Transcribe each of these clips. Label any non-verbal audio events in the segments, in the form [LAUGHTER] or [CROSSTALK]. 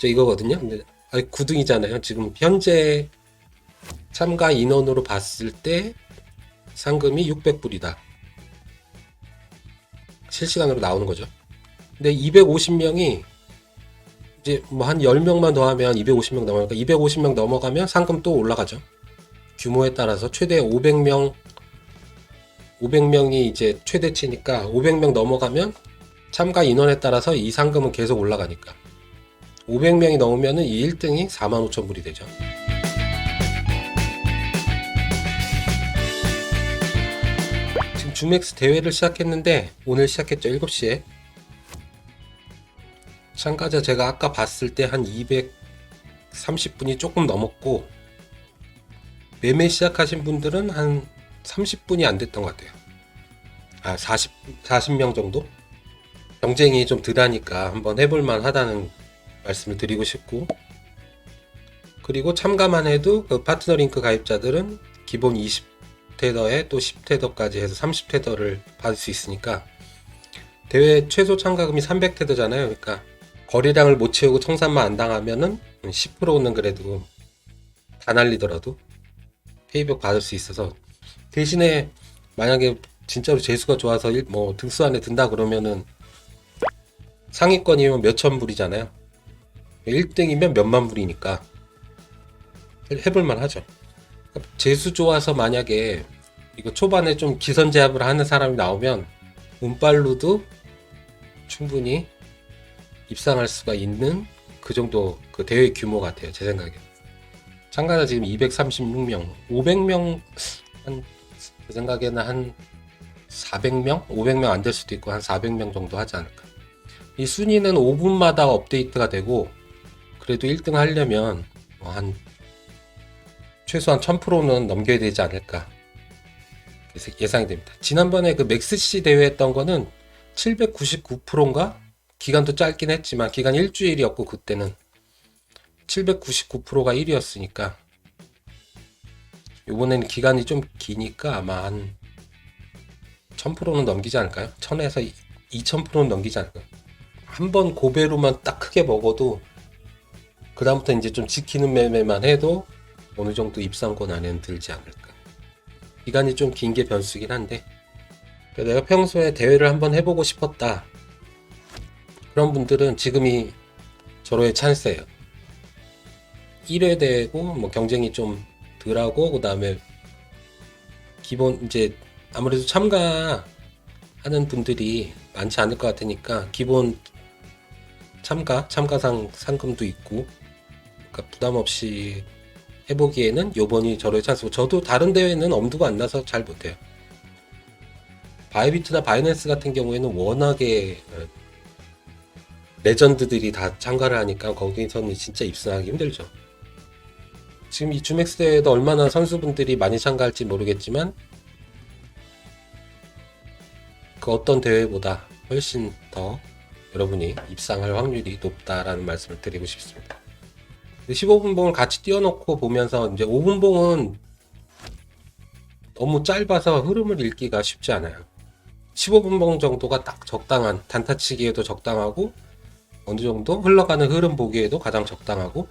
저 이거거든요. 근데 아니 9등이잖아요. 지금 현재 참가 인원으로 봤을 때 상금이 600불이다. 실시간으로 나오는 거죠. 근데 250명이 이제 뭐 한 10명만 더 하면 250명 넘어가니까 250명 넘어가면 상금 또 올라가죠. 규모에 따라서 최대 500명 500명이 이제 최대치니까 500명 넘어가면 참가 인원에 따라서 이 상금은 계속 올라가니까 500명이 넘으면은 이 1등이 45,000불이 되죠. 지금 주맥스 대회를 시작했는데 오늘 시작했죠 7시에 참가자 제가 아까 봤을 때 한 230분이 조금 넘었고 매매 시작하신 분들은 한 30분이 안 됐던 것 같아요. 아, 40, 40명 정도? 경쟁이 좀 덜하니까 한번 해볼만 하다는 말씀을 드리고 싶고, 그리고 참가만 해도 그 파트너 링크 가입자들은 기본 20테더에 또 10테더까지 해서 30테더를 받을 수 있으니까, 대회 최소 참가금이 300테더잖아요. 그러니까, 거래량을 못 채우고 청산만 안 당하면은 10%는 그래도 다 날리더라도 페이백 받을 수 있어서 대신에 만약에 진짜로 재수가 좋아서 일- 뭐 등수 안에 든다 그러면은 상위권이면 몇천 불이잖아요. 1등이면 몇만 불이니까 해볼만 하죠. 재수 좋아서 만약에 이거 초반에 좀 기선제압을 하는 사람이 나오면 운빨로도 충분히 입상할 수가 있는 그 정도 그 대회 규모 같아요. 제 생각에. 참가자 지금 236명, 500명 한 제 생각에는 한 400명, 500명 안 될 수도 있고 한 400명 정도 하지 않을까. 이 순위는 5분마다 업데이트가 되고 그래도 1등 하려면 뭐 한 최소한 1000%는 넘겨야 되지 않을까. 예상이 됩니다. 지난번에 그 맥스C 대회 했던 거는 799%인가? 기간도 짧긴 했지만 기간 일주일이었고 그때는 799%가 1위였으니까 이번에는 기간이 좀 기니까 아마 한 1000%는 넘기지 않을까요? 1000에서 2000%는 넘기지 않을까요? 한 번 고배로만 딱 크게 먹어도 그다음부터 이제 좀 지키는 매매만 해도 어느 정도 입상권 안에는 들지 않을까. 기간이 좀 긴 게 변수긴 한데 그러니까 내가 평소에 대회를 한번 해보고 싶었다. 그런 분들은 지금이 절호의 찬스예요. 1회 되고 뭐 경쟁이 좀 덜하고 그 다음에 기본 이제 아무래도 참가하는 분들이 많지 않을 것 같으니까 기본 참가 참가상 상금도 있고 그러니까 부담 없이 해보기에는 요번이 절호의 찬스고 저도 다른 대회는 엄두가 안 나서 잘 못해요. 바이비트나 바이낸스 같은 경우에는 워낙에 어, 레전드들이 다 참가를 하니까 거기서는 진짜 입상하기 힘들죠. 지금 이 주맥스 대회도 얼마나 선수분들이 많이 참가할지 모르겠지만 그 어떤 대회보다 훨씬 더 여러분이 입상할 확률이 높다라는 말씀을 드리고 싶습니다. 15분봉을 같이 띄워놓고 보면서 이제 5분봉은 너무 짧아서 흐름을 읽기가 쉽지 않아요. 15분봉 정도가 딱 적당한 단타치기에도 적당하고 어느 정도 흘러가는 흐름 보기에도 가장 적당하고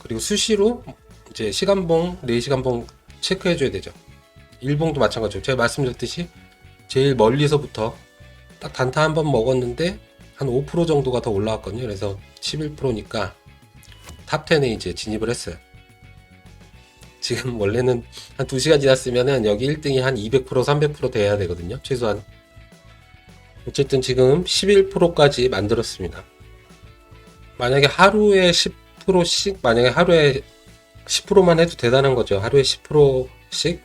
그리고 수시로 이제 시간봉, 4시간봉 체크해 줘야 되죠. 일봉도 마찬가지로 제가 말씀드렸듯이 제일 멀리서부터 딱 단타 한 번 먹었는데 한 5% 정도가 더 올라왔거든요. 그래서 11%니까 탑 10에 이제 진입을 했어요. 지금 [LAUGHS] 원래는 한 2시간 지났으면은 여기 1등이 한 200%, 300% 돼야 되거든요. 최소한. 어쨌든 지금 11%까지 만들었습니다. 만약에 하루에 10%씩, 만약에 하루에 10%만 해도 대단한 거죠. 하루에 10%씩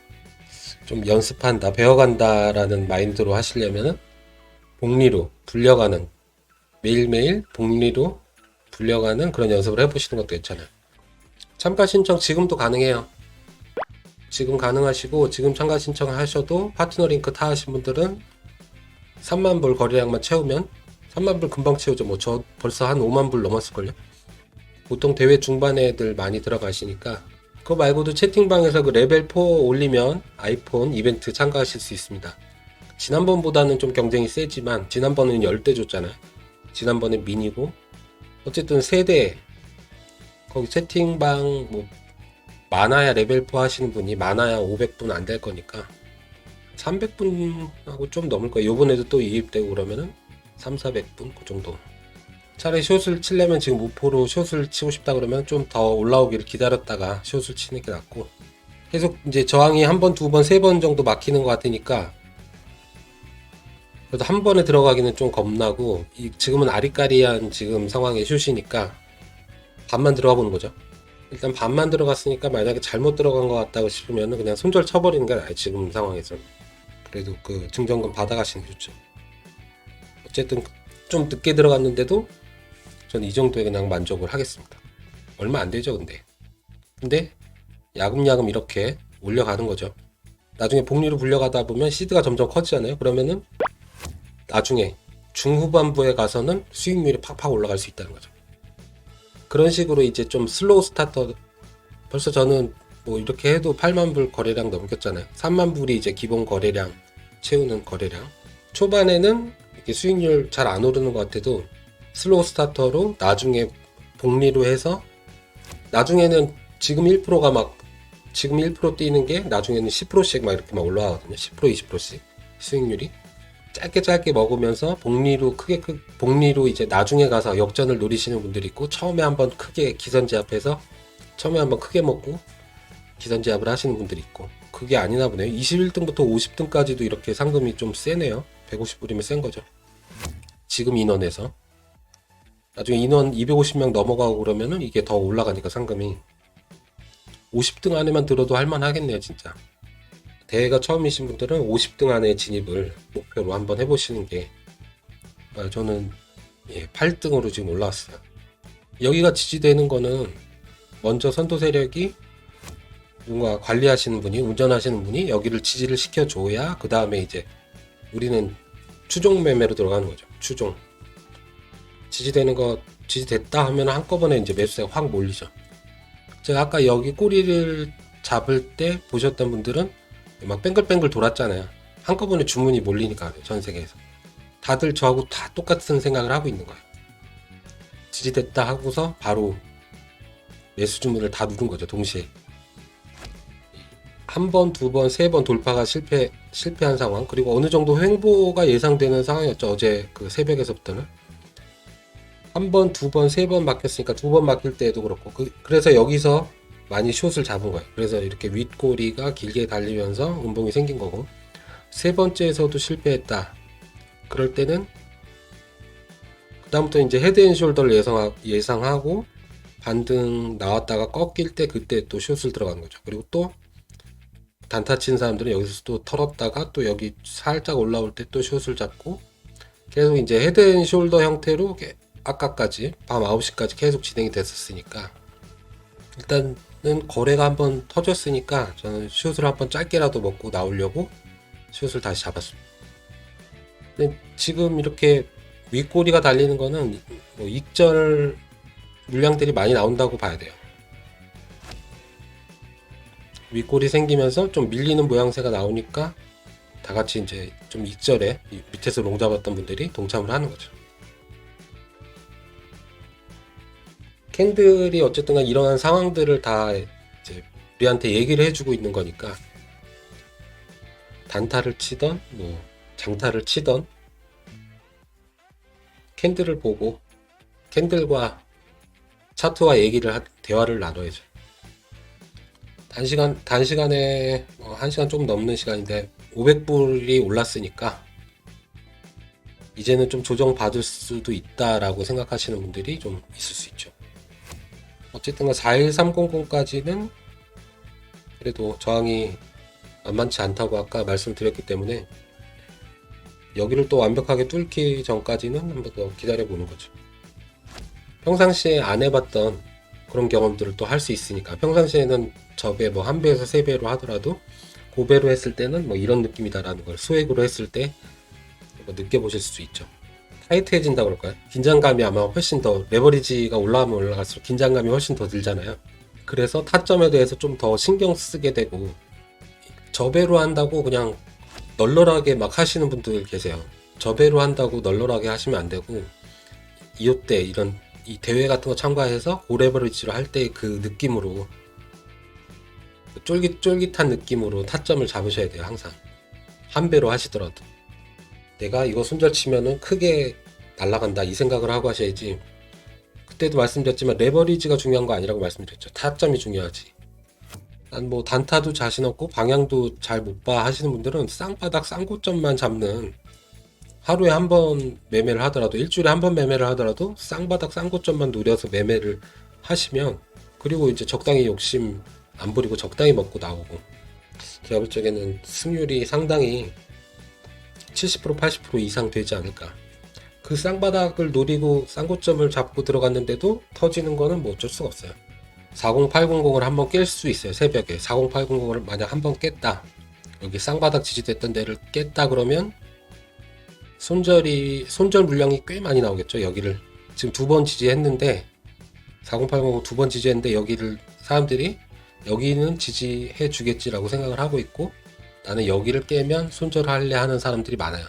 좀 연습한다, 배워간다라는 마인드로 하시려면은 복리로 불려가는 매일매일 복리로 불려가는 그런 연습을 해보시는 것도 괜찮아요. 참가 신청 지금도 가능해요. 지금 가능하시고 지금 참가 신청 하셔도 파트너 링크 타 하신 분들은 3만 불 거래량만 채우면 3만 불 금방 채우죠. 뭐 저 벌써 한 5만 불 넘었을걸요. 보통 대회 중반에 애들 많이 들어가시니까 그거 말고도 채팅방에서 그 레벨 4 올리면 아이폰 이벤트 참가하실 수 있습니다. 지난번보다는 좀 경쟁이 세지만 지난번에는 10대 줬잖아요. 지난번에 미니고 어쨌든 세대 거기 채팅방 뭐 많아야 레벨 4 하시는 분이 많아야 500분 안 될 거니까 300분하고 좀 넘을 거예요. 요번에도 또 이입되고 그러면은 3, 400분 그 정도. 차라리 숏을 치려면 지금 무포로 숏을 치고 싶다 그러면 좀 더 올라오기를 기다렸다가 숏을 치는 게 낫고 계속 이제 저항이 한 번, 두 번, 세 번 정도 막히는 것 같으니까 그래도 한 번에 들어가기는 좀 겁나고 이- 지금은 아리까리한 지금 상황의 숏이니까 반만 들어가 보는 거죠. 일단 반만 들어갔으니까 만약에 잘못 들어간 것 같다고 싶으면 그냥 손절 쳐버리는 게 나아요. 지금 상황에서. 그래도 그 증정금 받아가시는 게 좋죠. 어쨌든 좀 늦게 들어갔는데도 저는 이 정도에 그냥 만족을 하겠습니다. 얼마 안 되죠, 근데. 근데 야금야금 이렇게 올려가는 거죠. 나중에 복리로 불려가다 보면 시드가 점점 커지잖아요. 그러면은 나중에 중후반부에 가서는 수익률이 팍팍 올라갈 수 있다는 거죠. 그런 식으로 이제 좀 슬로우 스타터 벌써 저는 뭐 이렇게 해도 8만 불 거래량 넘겼잖아요. 3만 불이 이제 기본 거래량 채우는 거래량. 초반에는 이렇게 수익률 잘 안 오르는 것 같아도 슬로우 스타터로 나중에 복리로 해서 나중에는 지금 1%가 막 지금 1% 뛰는 게 나중에는 10%씩 막 이렇게 막 올라가거든요. 10% 20%씩 수익률이 짧게 짧게 먹으면서 복리로 크게 크 복리로 이제 나중에 가서 역전을 노리시는 분들이 있고 처음에 한번 크게 기선제압해서 처음에 한번 크게 먹고 기선제압을 하시는 분들이 있고 그게 아니나 보네요. 21등부터 50등까지도 이렇게 상금이 좀 세네요. 150불이면 센 거죠. 지금 인원에서 나중에 인원 250명 넘어가고 그러면은 이게 더 올라가니까 상금이 50등 안에만 들어도 할만하겠네요, 진짜. 대회가 처음이신 분들은 50등 안에 진입을 목표로 한번 해보시는 게 아, 저는 예, 8등으로 지금 올라왔어요. 여기가 지지되는 거는 먼저 선도 세력이 뭔가 관리하시는 분이 운전하시는 분이 여기를 지지를 시켜줘야 그 다음에 이제 우리는 추종 매매로 들어가는 거죠. 추종 지지되는 거 지지됐다 하면 한꺼번에 이제 매수세가 확 몰리죠. 제가 아까 여기 꼬리를 잡을 때 보셨던 분들은 막 뱅글뱅글 돌았잖아요. 한꺼번에 주문이 몰리니까 전 세계에서. 다들 저하고 다 똑같은 생각을 하고 있는 거예요. 지지됐다 하고서 바로 매수 주문을 다 누른 거죠, 동시에. 한 번, 두 번, 세 번 돌파가 실패, 실패한 상황, 그리고 어느 정도 횡보가 예상되는 상황이었죠, 어제 그 새벽에서부터는. 한 번, 두 번, 세 번 막혔으니까 두 번 막힐 때에도 그렇고, 그, 그래서 여기서 많이 숏을 잡은 거예요. 그래서 이렇게 윗꼬리가 길게 달리면서 음봉이 생긴 거고, 세 번째에서도 실패했다. 그럴 때는, 그다음부터 이제 헤드앤숄더를 예상, 예상하고, 반등 나왔다가 꺾일 때 그때 또 숏을 들어간 거죠. 그리고 또, 단타 친 사람들은 여기서 또 털었다가 또 여기 살짝 올라올 때 또 숏을 잡고, 계속 이제 헤드앤숄더 형태로 아까까지 밤 9시까지 계속 진행이 됐었으니까 일단 은 거래가 한번 터졌으니까 저는 슛을 한번 짧게라도 먹고 나오려고 슛을 다시 잡았습니다. 근데 지금 이렇게 윗꼬리가 달리는 거는 뭐 익절 물량들이 많이 나온다고 봐야 돼요. 윗꼬리 생기면서 좀 밀리는 모양새가 나오니까 다 같이 이제 좀 익절에 이 밑에서 롱 잡았던 분들이 동참을 하는 거죠. 캔들이 어쨌든 간 이러한 상황들을 다 이제 우리한테 얘기를 해주고 있는 거니까 단타를 치던 뭐 장타를 치던 캔들을 보고 캔들과 차트와 얘기를 하, 대화를 나눠야죠. 단시간 단시간에 뭐 1시간 좀 넘는 시간인데 500불이 올랐으니까 이제는 좀 조정 받을 수도 있다라고 생각하시는 분들이 좀 있을 수 있죠. 어쨌든 41300까지는 그래도 저항이 만만치 않다고 아까 말씀드렸기 때문에 여기를 또 완벽하게 뚫기 전까지는 한번 더 기다려 보는 거죠. 평상시에 안 해봤던 그런 경험들을 또 할 수 있으니까 평상시에는 저배 뭐한 배에서 세 배로 하더라도 고배로 했을 때는 뭐 이런 느낌이다라는 걸 소액으로 했을 때뭐 느껴보실 수 있죠. 타이트해진다 그럴까요? 긴장감이 아마 훨씬 더 레버리지가 올라가면 올라갈수록 긴장감이 훨씬 더 들잖아요. 그래서 타점에 대해서 좀 더 신경 쓰게 되고 저배로 한다고 그냥 널널하게 막 하시는 분들 계세요. 저배로 한다고 널널하게 하시면 안 되고 이웃대 이런 이 대회 같은 거 참가해서 고레버리지로 할 때 그 느낌으로 그 쫄깃쫄깃한 느낌으로 타점을 잡으셔야 돼요 항상 한 배로 하시더라도 내가 이거 손절 치면은 크게 날아간다 이 생각을 하고 하셔야지. 그때도 말씀드렸지만 레버리지가 중요한 거 아니라고 말씀드렸죠. 타점이 중요하지. 난 뭐 단타도 자신 없고 방향도 잘 못 봐 하시는 분들은 쌍바닥 쌍고점만 잡는 하루에 한 번 매매를 하더라도 일주일에 한 번 매매를 하더라도 쌍바닥 쌍고점만 노려서 매매를 하시면 그리고 이제 적당히 욕심 안 부리고 적당히 먹고 나오고. 제가 볼 적에는 승률이 상당히 70% 80% 이상 되지 않을까. 그 쌍바닥을 노리고 쌍고점을 잡고 들어갔는데도 터지는 거는 뭐 어쩔 수가 없어요. 40800을 한번 깰 수 있어요 새벽에. 40800을 만약 한번 깼다. 여기 쌍바닥 지지됐던 데를 깼다 그러면 손절이 손절 물량이 꽤 많이 나오겠죠 여기를. 지금 두 번 지지했는데 4080 두 번 지지했는데 여기를 사람들이 여기는 지지해 주겠지라고 생각을 하고 있고 나는 여기를 깨면 손절할래 하는 사람들이 많아요